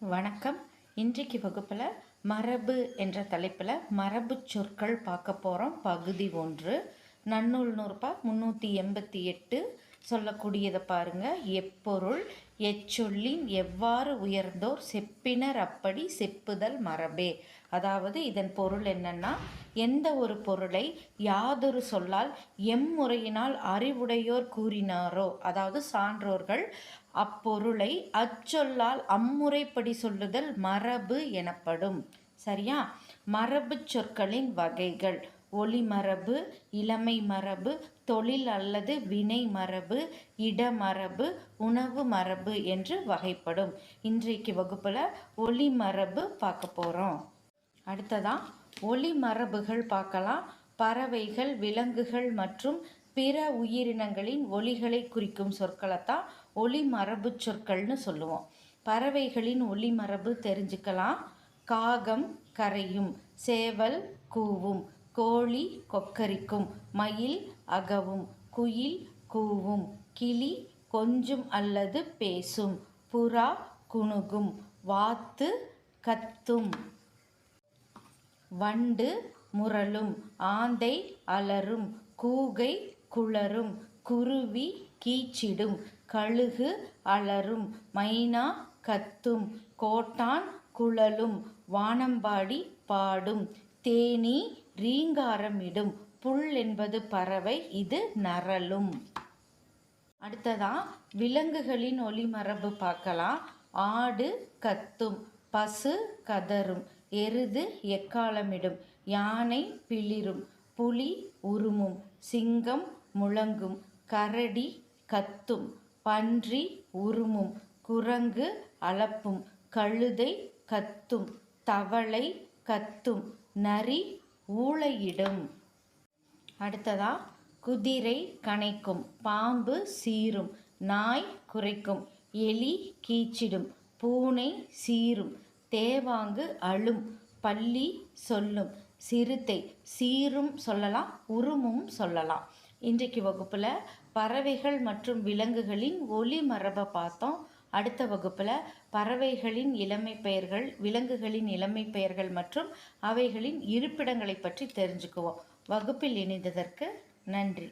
வணக்கம். இன்றைக்கு வகுப்பில் மரபு என்ற தலைப்பில் மரபு சொற்கள் பார்க்க போகிறோம் பகுதி ஒன்று. நன்னூல் நூறுபா? முந்நூற்றி எண்பத்தி எட்டு. சொல்லக்கூடியதை பாருங்க. எப்பொருள் எச்சொல்லின் எவ்வாறு உயர்ந்தோர் செப்பினர் அப்படி செப்புதல் மரபே. அதாவது இதன் பொருள் என்னன்னா எந்த ஒரு பொருளை யாதொரு சொல்லால் எம் முறையினால் அறிவுடையோர் கூறினாரோ அதாவது சான்றோர்கள் அப்பொருளை அச்சொல்லால் அம்முறைப்படி சொல்லுதல் மரபு எனப்படும். சரியா? மரபு சொற்களின் வகைகள். ஒளிமரபு இளமை மரபு தொழில் அல்லது வினை மரபு இடமரபு உணவு மரபு என்று வகைப்படும். இன்றைக்கு வகுப்பில் ஒளிமரபு பார்க்க போகிறோம் அடுத்ததான் ஒளி மரபுகள் பார்க்கலாம். பறவைகள் விலங்குகள் மற்றும் பிற உயிரினங்களின் ஒலிகளை குறிக்கும் சொற்களைத்தான் ஒளி மரபு சொற்கள்னு சொல்லுவோம். பறவைகளின் ஒளி மரபு தெரிஞ்சுக்கலாம். காகம் கரையும் சேவல் கூவும் கோழி கொக்கரிக்கும் மயில் அகவும் குயில் கூவும் கிளி கொஞ்சும் அல்லது பேசும் புறா குணுகும் வாத்து கத்தும். வண்டு முரளும் ஆந்தை அலறும் கூகை குளரும் குருவி கீச்சிடும் கழுகு அலறும் மைனா கத்தும் கோட்டான் குழலும் வானம்பாடி பாடும் தேனி ரீங்காரமிடும் புல் என்பது பறவை இது நரலும். அடுத்ததா விலங்குகளின் ஒளிமரபு பார்க்கலாம். ஆடு கத்தும் பசு கதரும் எருது எக்காலமிடும் யானை பிளிரும் புலி உருமும் சிங்கம் முழங்கும் கரடி கத்தும் பன்றி உருமும் குரங்கு அளப்பும் கழுதை கத்தும் தவளை கத்தும் நரி ஊளையிடும். அடுத்ததா குதிரை கனைக்கும் பாம்பு சீரும் நாய் குறைக்கும் எலி கீச்சிடும் பூனை சீரும் தேவாங்கு அழும் பள்ளி சொல்லும் சிறுத்தை சீரும் சொல்லலாம் உருமும் சொல்லலாம். இன்றைக்கு வகுப்பில் பறவைகள் மற்றும் விலங்குகளின் ஒலி மரபை பார்த்தோம். அடுத்த வகுப்பில் பறவைகளின் இளமை பெயர்கள் விலங்குகளின் இளமை பெயர்கள் மற்றும் அவைகளின் இருப்பிடங்களை பற்றி தெரிஞ்சுக்குவோம். வகுப்பில் இணைந்ததற்கு நன்றி.